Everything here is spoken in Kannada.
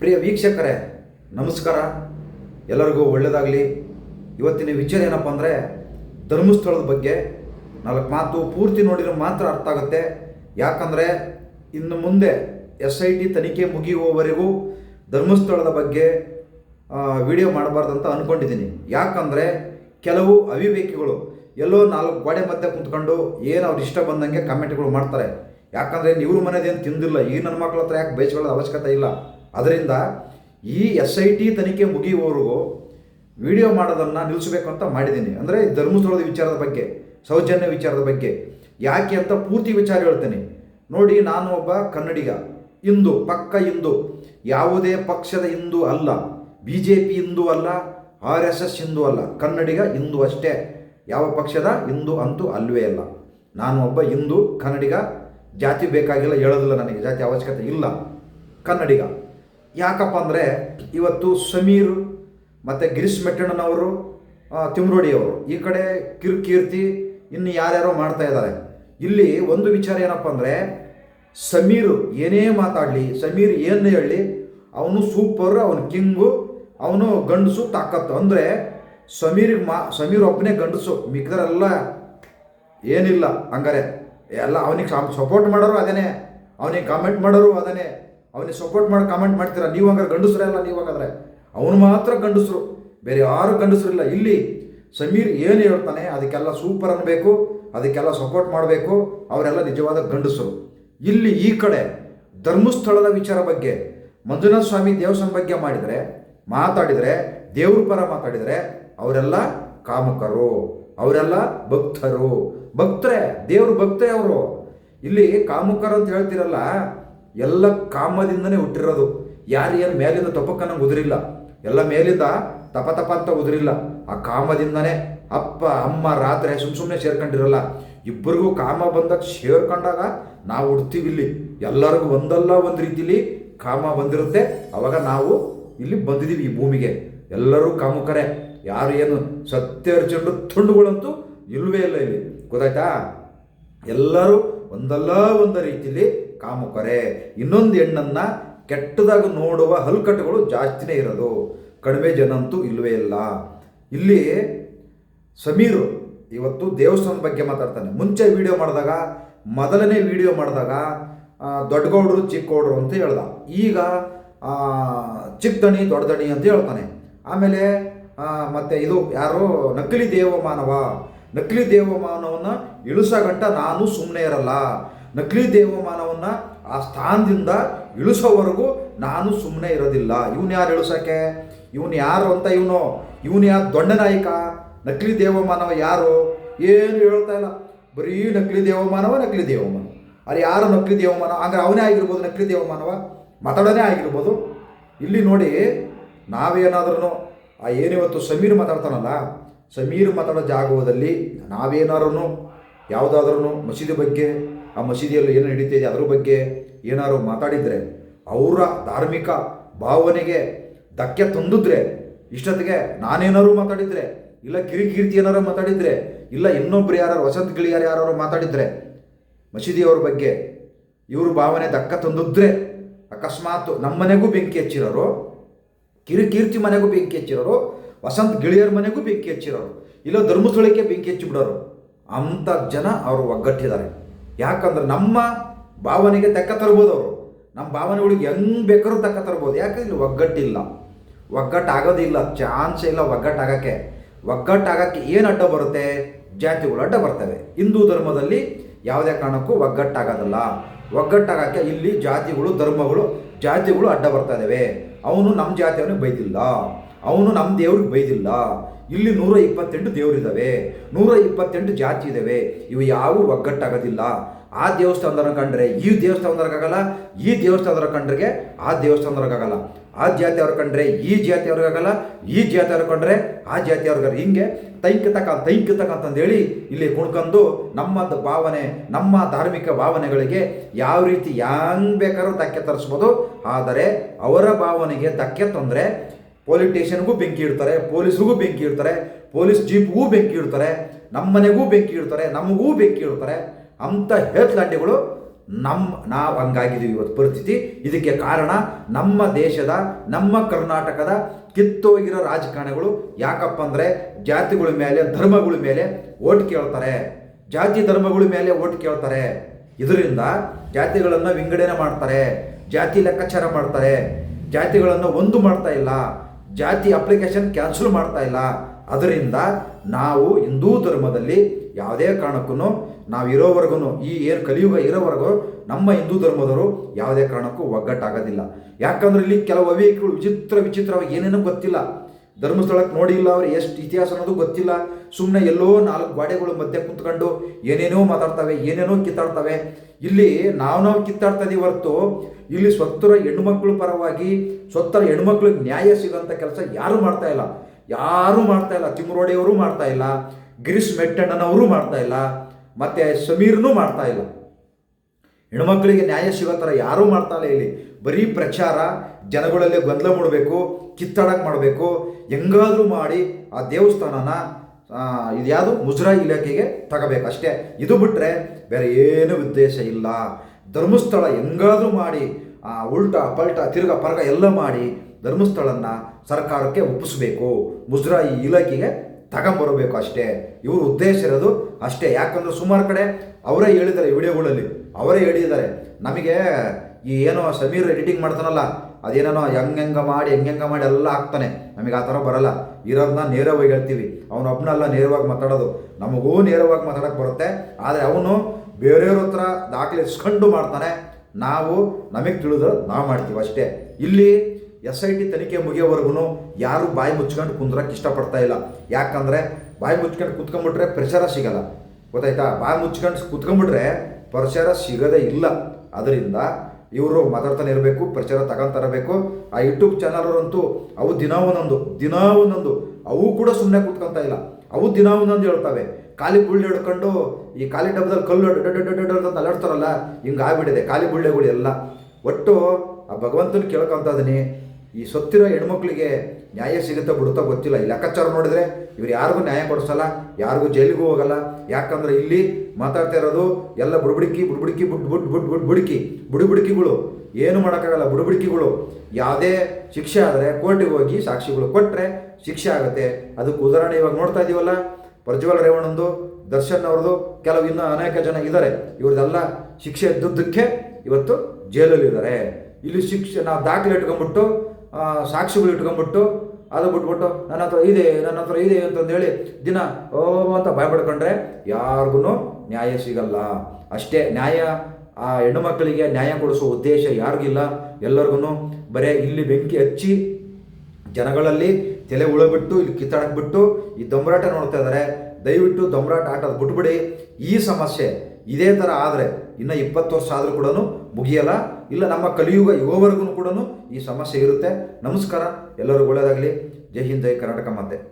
ಪ್ರಿಯ ವೀಕ್ಷಕರೇ, ನಮಸ್ಕಾರ. ಎಲ್ಲರಿಗೂ ಒಳ್ಳೆಯದಾಗಲಿ ಇವತ್ತಿನ ವಿಚಾರ ಏನಪ್ಪ ಅಂದರೆ, ಧರ್ಮಸ್ಥಳದ ಬಗ್ಗೆ ನಾಲ್ಕು ಮಾತು ಪೂರ್ತಿ ನೋಡಿದ್ರೆ ಮಾತ್ರ ಅರ್ಥ ಆಗುತ್ತೆ. ಯಾಕಂದರೆ, ಇನ್ನು ಮುಂದೆ ಎಸ್ ಐ ಟಿ ತನಿಖೆ ಮುಗಿಯುವವರೆಗೂ ಧರ್ಮಸ್ಥಳದ ಬಗ್ಗೆ ವಿಡಿಯೋ ಮಾಡಬಾರ್ದಂತ ಅಂದ್ಕೊಂಡಿದ್ದೀನಿ ಯಾಕಂದರೆ, ಕೆಲವು ಅವಿವೇಕಿಗಳು ಎಲ್ಲೋ ನಾಲ್ಕು ಗೋಡೆ ಮಧ್ಯೆ ಕುಂತ್ಕೊಂಡು ಏನು ಅವ್ರು ಇಷ್ಟ ಬಂದಂಗೆ ಕಮೆಂಟ್ಗಳು ಮಾಡ್ತಾರೆ. ಯಾಕಂದರೆ, ಇವ್ರ ಮನೇದೇನು ತಿಂದಿಲ್ಲ. ಈ ನನ್ನ ಮಕ್ಕಳ ಹತ್ರ ಯಾಕೆ ಬಯಸ್ಕೊಳ್ಳೋದು ಅವಶ್ಯಕತೆ ಇಲ್ಲ. ಅದರಿಂದ ಈ ಎಸ್ ಐ ಟಿ ತನಿಖೆ ಮುಗಿಯುವವರೆಗೂ ವಿಡಿಯೋ ಮಾಡೋದನ್ನು ನಿಲ್ಲಿಸಬೇಕು ಅಂತ ಮಾಡಿದ್ದೀನಿ. ಅಂದರೆ ಧರ್ಮಸ್ಥಳದ ವಿಚಾರದ ಬಗ್ಗೆ, ಸೌಜನ್ಯ ವಿಚಾರದ ಬಗ್ಗೆ. ಯಾಕೆ ಅಂತ ಪೂರ್ತಿ ವಿಚಾರ ಹೇಳ್ತೇನೆ. ನೋಡಿ, ನಾನು ಒಬ್ಬ ಕನ್ನಡಿಗ. ಇಂದು ಪಕ್ಕ ಹಿಂದೂ. ಯಾವುದೇ ಪಕ್ಷದ ಹಿಂದೂ ಅಲ್ಲ. ಬಿ ಜೆ ಪಿ ಹಿಂದೂ ಅಲ್ಲ, ಆರ್ ಎಸ್ ಎಸ್ ಹಿಂದೂ ಅಲ್ಲ. ಕನ್ನಡಿಗ ಹಿಂದೂ ಅಷ್ಟೇ. ಯಾವ ಪಕ್ಷದ? ಹಿಂದೂ ಅಂತೂ ಅಲ್ವೇ ಅಲ್ಲ. ನಾನು ಒಬ್ಬ ಹಿಂದೂ, ಕನ್ನಡಿಗ. ಜಾತಿ ಬೇಕಾಗಿಲ್ಲ, ಹೇಳೋದಿಲ್ಲ ನನಗೆ. ಜಾತಿ ಅವಶ್ಯಕತೆ ಇಲ್ಲ. ಕನ್ನಡಿಗ. ಯಾಕಪ್ಪ ಅಂದರೆ ಇವತ್ತು ಸಮೀರ್ ಮತ್ತು ಗಿರೀಶ್ ಮೆಟ್ಟಣ್ಣನವರು ತಿಮ್ರೋಡಿಯವರು ಈ ಕಡೆ ಕಿರುಕೀರ್ತಿ ಇನ್ನು ಯಾರ್ಯಾರೋ ಮಾಡ್ತಾ ಇದ್ದಾರೆ. ಇಲ್ಲಿ ಒಂದು ವಿಚಾರ ಏನಪ್ಪ ಅಂದರೆ ಸಮೀರ್ ಏನೇ ಮಾತಾಡಲಿ, ಸಮೀರ್ ಏನೇ ಹೇಳಿ, ಅವನು ಸೂಪರ್ ಅವನು ಕಿಂಗು, ಅವನು ಗಂಡಸು ತಾಕತ್ತು. ಅಂದರೆ ಸಮೀರಿಗೆ ಮಾ, ಸಮೀರ್ ಒಬ್ಬನೇ ಗಂಡಸು, ಮಿಕ್ದರೆಲ್ಲ ಏನಿಲ್ಲ ಹಂಗಾರೆ. ಎಲ್ಲ ಅವನಿಗೆ ಸಪೋರ್ಟ್ ಮಾಡೋರು ಅದೇನೆ, ಅವನಿಗೆ ಕಾಮೆಂಟ್ ಮಾಡೋರು ಅದೇನೆ. ಅವನಿಗೆ ಸಪೋರ್ಟ್ ಮಾಡಿ ಕಾಮೆಂಟ್ ಮಾಡ್ತೀರಾ? ನೀವು ಹಂಗಾರೆ ಗಂಡಸ್ರೇ ಅಲ್ಲ ನೀವು ಹಾಗಾದ್ರೆ. ಅವನು ಮಾತ್ರ ಗಂಡಸರು. ಬೇರೆ ಯಾರು ಗಂಡಸರಿಲ್ಲ ಇಲ್ಲಿ. ಸಮೀರ್ ಏನು ಹೇಳ್ತಾನೆ, ಅದಕ್ಕೆಲ್ಲ ಸೂಪರ್ ಅನ್ನಬೇಕು ಅದಕ್ಕೆಲ್ಲ ಸಪೋರ್ಟ್ ಮಾಡಬೇಕು. ಅವರೆಲ್ಲ ನಿಜವಾದ ಗಂಡಸರು. ಇಲ್ಲಿ ಈ ಕಡೆ ಧರ್ಮಸ್ಥಳದ ವಿಚಾರ ಬಗ್ಗೆ, ಮಂಜುನಾಥ ಸ್ವಾಮಿ ದೇವಸ್ಥಾನ ಬಗ್ಗೆ ಮಾಡಿದರೆ, ಮಾತಾಡಿದರೆ, ದೇವ್ರ ಪರ ಮಾತಾಡಿದರೆ, ಅವರೆಲ್ಲ ಕಾಮಕರು. ಅವರೆಲ್ಲ ಭಕ್ತರು. ಭಕ್ತರೇ, ದೇವ್ರ ಭಕ್ತೇ ಅವರು. ಇಲ್ಲಿ ಕಾಮುಕರು ಅಂತ ಹೇಳ್ತಿರಲ್ಲ ಎಲ್ಲ ಕಾಮದಿಂದನೇ ಹುಟ್ಟಿರೋದು. ಯಾರು ಏನು ಮೇಲಿಂದ ತಪ್ಪಕ್ಕನಂಗೆ ಉದುರಿಲ್ಲ. ಎಲ್ಲ ಮೇಲಿಂದ ತಪ ತಪ ಅಂತ ಉದುರಿಲ್ಲ. ಆ ಕಾಮದಿಂದನೇ ಅಪ್ಪ, ಅಮ್ಮ, ರಾತ್ರಿ ಸುಮ್ಮ ಸುಮ್ಮನೆ ಸೇರ್ಕೊಂಡಿರಲ್ಲ. ಇಬ್ಬರಿಗೂ ಕಾಮ ಬಂದಾಗ ಸೇರ್ಕೊಂಡಾಗ ನಾವು ಹುಡ್ತೀವಿ ಇಲ್ಲಿ. ಎಲ್ಲರಿಗೂ ಒಂದಲ್ಲ ಒಂದು ರೀತಿಲಿ ಕಾಮ ಬಂದಿರುತ್ತೆ. ಅವಾಗ ನಾವು ಇಲ್ಲಿ ಬಂದಿದ್ದೀವಿ ಈ ಭೂಮಿಗೆ. ಎಲ್ಲರೂ ಕಾಮುಕರೇ. ಯಾರು ಏನು ಸತ್ಯ ಅರ್ಚಂಡು ತುಂಡುಗಳಂತೂ ಇಲ್ವೇ ಇಲ್ಲ ಇಲ್ಲಿ. ಗೊತ್ತಾಯ್ತಾ? ಎಲ್ಲರೂ ಒಂದಲ್ಲ ಒಂದು ರೀತಿಲಿ ಕಾಮುಕರೇ ಇನ್ನೊಂದು ಹೆಣ್ಣನ್ನು ಕೆಟ್ಟದಾಗ ನೋಡುವ ಹಲ್ಕಟ್ಟುಗಳು ಜಾಸ್ತಿನೇ ಇರೋದು. ಕಡಿಮೆ ಜನ ಅಂತೂ ಇಲ್ಲವೇ ಇಲ್ಲ. ಇಲ್ಲಿ ಸಮೀರು ಇವತ್ತು ದೇವಸ್ಥಾನದ ಬಗ್ಗೆ ಮಾತಾಡ್ತಾನೆ. ಮುಂಚೆ ವಿಡಿಯೋ ಮಾಡಿದಾಗ, ಮೊದಲನೇ ವಿಡಿಯೋ ಮಾಡಿದಾಗ ದೊಡ್ಡಗೌಡ್ರು ಚಿಕ್ಕಗೌಡರು ಅಂತ ಹೇಳ್ದ. ಈಗ ಚಿಕ್ಕ ದಣಿ ದೊಡ್ಡ ಅಂತ ಹೇಳ್ತಾನೆ. ಆಮೇಲೆ ಮತ್ತು ಇದು ಯಾರು? ನಕಲಿ ದೇವಮಾನವ. ನಕಲಿ ದೇವಮಾನವನ್ನ ಇಳಿಸಗಂಟ ನಾನು ಸುಮ್ಮನೆ ಇರಲ್ಲ. ನಕಲಿ ದೇವಮಾನವನ್ನು ಆ ಸ್ಥಾನದಿಂದ ಇಳಿಸೋವರೆಗೂ ನಾನು ಸುಮ್ಮನೆ ಇರೋದಿಲ್ಲ. ಇವನು ಯಾರು ಇಳಿಸೋಕೆ? ಇವನು ಯಾರು ಅಂತ ಇವನು? ಇವನು ಯಾರು ದೊಡ್ಡ ನಾಯಕ? ನಕಲಿ ದೇವಮಾನವ ಯಾರು? ಏನು ಹೇಳ್ತಾ ಇಲ್ಲ. ಬರೀ ನಕಲಿ ದೇವಮಾನವ ನಕಲಿ ದೇವಮಾನವ ಅಲ್ಲಿ ಯಾರು ನಕಲಿ ದೇವಮಾನವ ಹಂಗಾರೆ ಅವನೇ ಆಗಿರ್ಬೋದು ನಕಲಿ ದೇವಮಾನವ ಮಾತಾಡೋನೇ ಆಗಿರ್ಬೋದು. ಇಲ್ಲಿ ನೋಡಿ ನಾವೇನಾದ್ರೂ ಆ ಏನಿವತ್ತು ಸಮೀರ್ ಮಾತಾಡ್ತಾನಲ್ಲ, ಸಮೀರ್ ಮಾತಾಡೋ ಜಾಗದಲ್ಲಿ ನಾವೇನಾದ್ರೂ ಯಾವುದಾದ್ರೂ ಮಸೀದಿ ಬಗ್ಗೆ ಆ ಮಸೀದಿಯಲ್ಲಿ ಏನು ನಡೀತಿದೆ, ಅದ್ರ ಬಗ್ಗೆ ಏನಾದ್ರು ಮಾತಾಡಿದರೆ, ಅವರ ಧಾರ್ಮಿಕ ಭಾವನೆಗೆ ಧಕ್ಕೆ ತಂದಿದ್ರೆ, ಇಷ್ಟೊತ್ತಿಗೆ ನಾನೇನಾದ್ರು ಮಾತಾಡಿದರೆ, ಇಲ್ಲ ಕಿರಿಕೀರ್ತಿ ಏನಾರು ಮಾತಾಡಿದರೆ, ಇಲ್ಲ ಇನ್ನೊಬ್ರು ಯಾರು ವಸಂತ ಗಿಳಿಯಾರು ಯಾರು ಮಾತಾಡಿದರೆ, ಮಸೀದಿಯವ್ರ ಬಗ್ಗೆ ಇವ್ರ ಭಾವನೆ ಧಕ್ಕ ತಂದಿದ್ರೆ, ಅಕಸ್ಮಾತ್ ನಮ್ಮನೆಗೂ ಬೆಂಕಿ ಹಚ್ಚಿರೋರು, ಕಿರಿಕೀರ್ತಿ ಮನೆಗೂ ಬೆಂಕಿ ಹಚ್ಚಿರೋರು, ವಸಂತ ಗಿಳಿಯರ ಮನೆಗೂ ಬೆಂಕಿ ಹಚ್ಚಿರೋರು, ಇಲ್ಲ ಧರ್ಮಸ್ಥಳಕ್ಕೆ ಬೆಂಕಿ ಹಚ್ಚಿಬಿಡೋರು ಅಂಥ ಜನ ಅವರು ಒಗ್ಗಟ್ಟಿದ್ದಾರೆ. ಯಾಕಂದ್ರೆ ನಮ್ಮ ಭಾವನೆಗೆ ತಕ್ಕ ತರ್ಬೋದು ಅವರು. ನಮ್ಮ ಭಾವನೆಗಳಿಗೆ ಹೆಂಗ್ ಬೇಕಾದ್ರೂ ತಕ್ಕ ತರ್ಬೋದು. ಯಾಕೆ ಇಲ್ಲಿ ಒಗ್ಗಟ್ಟಿಲ್ಲ? ಒಗ್ಗಟ್ಟಾಗೋದಿಲ್ಲ. ಚಾನ್ಸ್ ಇಲ್ಲ ಒಗ್ಗಟ್ಟಾಗಕ್ಕೆ. ಒಗ್ಗಟ್ಟಾಗಕ್ಕೆ ಏನು ಅಡ್ಡ ಬರುತ್ತೆ? ಜಾತಿಗಳು ಅಡ್ಡ ಬರ್ತವೆ. ಹಿಂದೂ ಧರ್ಮದಲ್ಲಿ ಯಾವುದೇ ಕಾರಣಕ್ಕೂ ಒಗ್ಗಟ್ಟಾಗೋದಿಲ್ಲ. ಒಗ್ಗಟ್ಟಾಗಕ್ಕೆ ಇಲ್ಲಿ ಜಾತಿಗಳು, ಧರ್ಮಗಳು, ಜಾತಿಗಳು ಅಡ್ಡ ಬರ್ತಾ ಇದ್ದಾವೆ ಅವನು ನಮ್ಮ ಜಾತಿಯವನಿಗೆ ಬೈದಿಲ್ಲ. ಅವನು ನಮ್ಮ ದೇವ್ರಿಗೆ ಬೈದಿಲ್ಲ. ಇಲ್ಲಿ ನೂರ ಇಪ್ಪತ್ತೆಂಟು ದೇವರಿದ್ದಾವೆ ನೂರ ಇಪ್ಪತ್ತೆಂಟು ಜಾತಿ ಇದ್ದಾವೆ, ಇವು ಯಾವೂ ಒಗ್ಗಟ್ಟಾಗೋದಿಲ್ಲ. ಆ ದೇವಸ್ಥಾನದ ಕಂಡ್ರೆ ಈ ದೇವಸ್ಥಾನದವ್ರಿಗಾಗಲ್ಲ ಈ ದೇವಸ್ಥಾನದ ಕಂಡ್ರಿಗೆ ಆ ದೇವಸ್ಥಾನದವ್ರಿಗಾಗಲ್ಲ ಆ ಜಾತಿಯವ್ರ ಕಂಡ್ರೆ ಈ ಜಾತಿಯವ್ರಿಗಾಗಲ್ಲ ಈ ಜಾತಿಯವ್ರ ಕಂಡ್ರೆ ಆ ಜಾತಿಯವ್ರಿಗಾರ ಹಿಂಗೆ ತೈಂಕಿತಕ ತೈಂಕಿತಕ ಅಂತಂದೇಳಿ ಇಲ್ಲಿ ಕುಣ್ಕೊಂಡು ನಮ್ಮ ಭಾವನೆ, ನಮ್ಮ ಧಾರ್ಮಿಕ ಭಾವನೆಗಳಿಗೆ ಯಾವ ರೀತಿ ಹೆಂಗ್ ಬೇಕಾದ್ರೂ ಧಕ್ಕೆ ತರಿಸ್ಬೋದು. ಆದರೆ ಅವರ ಭಾವನೆಗೆ ಧಕ್ಕೆ ತಂದರೆ ಪೊಲೀಸ್ ಬೆಂಕಿ ಇಡ್ತಾರೆ ಪೊಲೀಸ್ಗೂ ಬೆಂಕಿ ಇಡ್ತಾರೆ ಪೊಲೀಸ್ ಜೀಪ್ಗೂ ಬೆಂಕಿ ಇಡ್ತಾರೆ ನಮ್ಮ ಮನೆಗೂ ಬೆಂಕಿ ಇಡ್ತಾರೆ ನಮಗೂ ಬೆಂಕಿ ಇಡ್ತಾರೆ ಅಂಥ ಹೇತ್ಲಾಂಟಿಗಳು ನಮ್ಮ ನಾವು ಹಂಗಾಗಿದ್ದೀವಿ ಇವತ್ತು ಪರಿಸ್ಥಿತಿ. ಇದಕ್ಕೆ ಕಾರಣ ನಮ್ಮ ದೇಶದ, ನಮ್ಮ ಕರ್ನಾಟಕದ ಕಿತ್ತೋಗಿರೋ ರಾಜಕಾರಣಿಗಳು ಯಾಕಪ್ಪ ಅಂದರೆ ಜಾತಿಗಳ ಮೇಲೆ, ಧರ್ಮಗಳ ಮೇಲೆ ಓಟ್ ಕೇಳ್ತಾರೆ. ಜಾತಿ ಧರ್ಮಗಳ ಮೇಲೆ ಓಟ್ ಕೇಳ್ತಾರೆ. ಇದರಿಂದ ಜಾತಿಗಳನ್ನು ವಿಂಗಡಣೆ ಮಾಡ್ತಾರೆ, ಜಾತಿ ಲೆಕ್ಕಾಚಾರ ಮಾಡ್ತಾರೆ, ಜಾತಿಗಳನ್ನು ಒಂದು ಮಾಡ್ತಾ ಇಲ್ಲ. ಜಾತಿ ಅಪ್ಲಿಕೇಶನ್ ಕ್ಯಾನ್ಸಲ್ ಮಾಡ್ತಾ ಇಲ್ಲ. ಅದರಿಂದ ನಾವು ಹಿಂದೂ ಧರ್ಮದಲ್ಲಿ ಯಾವುದೇ ಕಾರಣಕ್ಕೂ ನಾವು ಇರೋವರೆಗೂ ಈ ಏನು ಕಲಿಯುಗ ಇರೋವರೆಗೂ ನಮ್ಮ ಹಿಂದೂ ಧರ್ಮದವರು ಯಾವುದೇ ಕಾರಣಕ್ಕೂ ಒಗ್ಗಟ್ಟಾಗೋದಿಲ್ಲ. ಯಾಕಂದ್ರೆ ಇಲ್ಲಿ ಕೆಲವು ವಿಚಿತ್ರ ವಿಚಿತ್ರವಾಗಿ ಏನೇನೂ ಗೊತ್ತಿಲ್ಲ. ಧರ್ಮಸ್ಥಳಕ್ಕೆ ನೋಡಿಲ್ಲ ಅವ್ರು ಎಷ್ಟು ಇತಿಹಾಸ ಅನ್ನೋದು ಗೊತ್ತಿಲ್ಲ. ಸುಮ್ಮನೆ ಎಲ್ಲೋ ನಾಲ್ಕು ಗಾಡೆಗಳು ಮಧ್ಯೆ ಕುತ್ಕೊಂಡು ಏನೇನೋ ಮಾತಾಡ್ತವೆ, ಏನೇನೋ ಕಿತ್ತಾಡ್ತವೆ. ಇಲ್ಲಿ ನಾವು ನಾವು ಕಿತ್ತಾಡ್ತಾ ಇದೀವಿ ಹೊರತು ಇಲ್ಲಿ ಸ್ವತ್ತರ ಹೆಣ್ಮಕ್ಳ ಪರವಾಗಿ ಸ್ವತ್ತರ ಹೆಣ್ಮಕ್ಳಿಗೆ ನ್ಯಾಯ ಸಿಗೋಂಥ ಕೆಲಸ ಯಾರೂ ಮಾಡ್ತಾ ಇಲ್ಲ. ಯಾರೂ ಮಾಡ್ತಾ ಇಲ್ಲ. ತಿಮ್ಮರೋಡಿಯವರು ಮಾಡ್ತಾ ಇಲ್ಲ. ಗಿರೀಶ್ ಮೆಟ್ಟಣ್ಣನವರು ಮಾಡ್ತಾ ಇಲ್ಲ. ಮತ್ತು ಸಮೀರ್ನೂ ಮಾಡ್ತಾ ಇಲ್ಲ. ಹೆಣ್ಮಕ್ಳಿಗೆ ನ್ಯಾಯ ಸಿಗೋ ಥರ ಯಾರೂ ಮಾಡ್ತಾ ಇಲ್ಲ ಇಲ್ಲಿ. ಬರೀ ಪ್ರಚಾರ ಜನಗಳಲ್ಲೇ ಗೊಂದಲ ಮಾಡಬೇಕು ಕಿತ್ತಾಡಕ್ಕೆ ಮಾಡಬೇಕು ಹೆಂಗಾದರೂ ಮಾಡಿ ಆ ದೇವಸ್ಥಾನನ ಇದು ಯಾವುದು ಮುಜರಾಯಿ ಇಲಾಖೆಗೆ ತಗೋಬೇಕು ಅಷ್ಟೇ. ಇದು ಬಿಟ್ಟರೆ ಬೇರೆ ಏನೂ ಉದ್ದೇಶ ಇಲ್ಲ. ಧರ್ಮಸ್ಥಳ ಹೆಂಗಾದರೂ ಮಾಡಿ ಆ, ಉಲ್ಟಾ ಪಲ್ಟಾ ತಿರ್ಗ ಪರ್ಗ ಎಲ್ಲ ಮಾಡಿ ಧರ್ಮಸ್ಥಳನ ಸರ್ಕಾರಕ್ಕೆ ಒಪ್ಪಿಸ್ಬೇಕು. ಮುಜರಾಯಿ ಇಲಾಖೆಗೆ ತಗೊಂಬರಬೇಕು ಅಷ್ಟೇ. ಇವರು ಉದ್ದೇಶ ಇರೋದು ಅಷ್ಟೇ. ಯಾಕಂದ್ರೆ ಸುಮಾರು ಕಡೆ ಅವರೇ ಹೇಳಿದ್ದಾರೆ ವಿಡಿಯೋಗಳಲ್ಲಿ. ಅವರೇ ಹೇಳಿದ್ದಾರೆ. ನಮಗೆ ಏನೋ ಸಮೀರ್ ಎಡಿಟಿಂಗ್ ಮಾಡ್ತಾನಲ್ಲ, ಅದೇನೇನೋ ಹೆಂಗ ಮಾಡಿ, ಹೆಂಗೆ ಮಾಡಿ ಎಲ್ಲ ಹಾಕ್ತಾನೆ. ನಮಗೆ ಆ ಥರ ಬರಲ್ಲ. ಇರೋದನ್ನ ನೇರವಾಗಿ ಹೇಳ್ತೀವಿ. ಅವನೊಬ್ಬನಲ್ಲ ನೇರವಾಗಿ ಮಾತಾಡೋದು. ನಮಗೂ ನೇರವಾಗಿ ಮಾತಾಡೋಕ್ಕೆ ಬರುತ್ತೆ. ಆದರೆ ಅವನು ಬೇರೆಯವ್ರ ಹತ್ರ ದಾಖಲೆ ಇಸ್ಕೊಂಡು ಮಾಡ್ತಾನೆ. ನಾವು, ನಮಗೆ ತಿಳಿದು ನಾವು ಮಾಡ್ತೀವಿ ಅಷ್ಟೇ. ಇಲ್ಲಿ ಎಸ್ ಐ ಟಿ ತನಿಖೆ ಮುಗಿಯೋವರೆಗೂ ಯಾರು ಬಾಯಿ ಮುಚ್ಕೊಂಡು ಕುಂದ್ರಕ್ಕೆ ಇಷ್ಟಪಡ್ತಾ ಇಲ್ಲ. ಯಾಕಂದರೆ ಬಾಯಿ ಮುಚ್ಕೊಂಡು ಕುತ್ಕೊಂಡ್ಬಿಟ್ರೆ ಪ್ರಚಾರ ಸಿಗಲ್ಲ. ಗೊತ್ತಾಯ್ತಾ? ಬಾಯಿ ಮುಚ್ಕೊಂಡು ಕುತ್ಕೊಂಡ್ಬಿಟ್ರೆ ಪ್ರಚಾರ ಸಿಗೋದೇ ಇಲ್ಲ. ಅದರಿಂದ ಇವರು ಮಾತಾಡ್ತಾನೆ ಇರಬೇಕು, ಪ್ರಚಾರ ತಗೊಂತರಬೇಕು ಆ ಯೂಟ್ಯೂಬ್ ಚಾನಲ್ರಂತೂ ಅವು ದಿನ ಒಂದೊಂದು ದಿನ ಒಂದೊಂದು. ಅವು ಕೂಡ ಸುಮ್ಮನೆ ಕೂತ್ಕೊಂತ ಇಲ್ಲ. ಅವು ದಿನ ಒಂದೊಂದು ಹೇಳ್ತವೆ. ಖಾಲಿ ಬುಳ್ಳೆ ಹಿಡ್ಕೊಂಡು ಈ ಖಾಲಿ ಡಬ್ಬದಲ್ಲಿ ಕಲ್ಲು ಅಂತ ಅಲ್ಲಾಡ್ತಾರಲ್ಲ, ಹಿಂಗೆ ಆಗ್ಬಿಟ್ಟಿದೆ ಖಾಲಿ ಬುಳ್ಳೆಗಳು ಎಲ್ಲ. ಒಟ್ಟು ಆ ಭಗವಂತನ ಕೇಳ್ಕೊಂತ ಇದೀನಿ ಈ ಸತ್ತಿರೋ ಹೆಣ್ಮಕ್ಳಿಗೆ ನ್ಯಾಯ ಸಿಗುತ್ತೋ ಬಿಡುತ್ತೋ ಗೊತ್ತಿಲ್ಲ. ಈ ಲೆಕ್ಕಾಚಾರ ನೋಡಿದ್ರೆ ಇವ್ರು ಯಾರಿಗೂ ನ್ಯಾಯ ಕೊಡಿಸಲ್ಲ, ಯಾರಿಗೂ ಜೈಲಿಗೂ ಹೋಗಲ್ಲ. ಯಾಕಂದ್ರೆ ಇಲ್ಲಿ ಮಾತಾಡ್ತಾ ಇರೋದು ಎಲ್ಲ ಬುಡ್ಬುಡಿಕಿ ಬುಡ್ಬುಡಿಕಿ, ಬುಡ್ ಬುಡ್ ಬುಡ್ ಬುಡ್ ಬುಡುಕಿ ಬುಡಿಬುಡಿಕಿಗಳು. ಏನು ಮಾಡೋಕ್ಕಾಗಲ್ಲ, ಬುಡಬುಡಿಕೆಗಳು. ಯಾವುದೇ ಶಿಕ್ಷೆ ಆದರೆ ಕೋರ್ಟಿಗೆ ಹೋಗಿ ಸಾಕ್ಷಿಗಳು ಕೊಟ್ಟರೆ ಶಿಕ್ಷೆ ಆಗುತ್ತೆ. ಅದಕ್ಕೆ ಉದಾಹರಣೆ ಇವಾಗ ನೋಡ್ತಾ ಇದೀವಲ್ಲ, ಪ್ರಜ್ವಲ್ ರೇವಣ್ಣಂದು, ದರ್ಶನ್ ಅವ್ರದ್ದು, ಕೆಲವು ಇನ್ನೂ ಅನೇಕ ಜನ ಇದ್ದಾರೆ. ಇವ್ರದ್ದೆಲ್ಲ ಶಿಕ್ಷೆ ಇದ್ದದ್ದಕ್ಕೆ ಇವತ್ತು ಜೈಲಲ್ಲಿದ್ದಾರೆ. ಇಲ್ಲಿ ಶಿಕ್ಷೆ, ನಾವು ದಾಖಲೆ ಇಟ್ಕೊಂಡ್ಬಿಟ್ಟು ಸಾಕ್ಷಿಗಳು ಇಟ್ಕೊಂಡ್ಬಿಟ್ಟು ಅದು ಬಿಟ್ಬಿಟ್ಟು ನನ್ನ ಹತ್ರ ಇದೆ, ನನ್ನ ಹತ್ರ ಇದೆ ಅಂತಂದೇಳಿ ದಿನ, ಓ, ಅಂತ ಭಯ ಪಡ್ಕೊಂಡ್ರೆ ಯಾರಿಗೂ ನ್ಯಾಯ ಸಿಗಲ್ಲ. ಅಷ್ಟೇ ನ್ಯಾಯ, ಆ ಹೆಣ್ಣು ಮಕ್ಕಳಿಗೆ ನ್ಯಾಯ ಕೊಡಿಸೋ ಉದ್ದೇಶ ಯಾರಿಗಿಲ್ಲ. ಎಲ್ಲರಿಗೂ ಬರೇ ಇಲ್ಲಿ ಬೆಂಕಿ ಹಚ್ಚಿ ಜನಗಳಲ್ಲಿ ತಲೆ ಉಳಬಿಟ್ಟು, ಇಲ್ಲಿ ಕಿತ್ತಾಡಕ್ಬಿಟ್ಟು ಈ ದೊಂಬರಾಟ ನೋಡ್ತಾ ಇದ್ದಾರೆ ದಯವಿಟ್ಟು ದೊಂಬರಾಟ ಆಟದ ಬಿಟ್ಬಿಡಿ. ಈ ಸಮಸ್ಯೆ ಇದೇ ಥರ ಆದರೆ ಇನ್ನು ಇಪ್ಪತ್ತು ವರ್ಷ ಆದರೂ ಕೂಡ ಮುಗಿಯಲ್ಲ. ಇಲ್ಲ, ನಮ್ಮ ಕಲಿಯುಗ ಯುವವರೆಗೂ ಕೂಡ ಈ ಸಮಸ್ಯೆ ಇರುತ್ತೆ. ನಮಸ್ಕಾರ, ಎಲ್ಲರಿಗೂ ಒಳ್ಳೆಯದಾಗಲಿ. ಜೈ ಹಿಂದ್, ಜೈ ಕರ್ನಾಟಕ ಮತ್ತೆ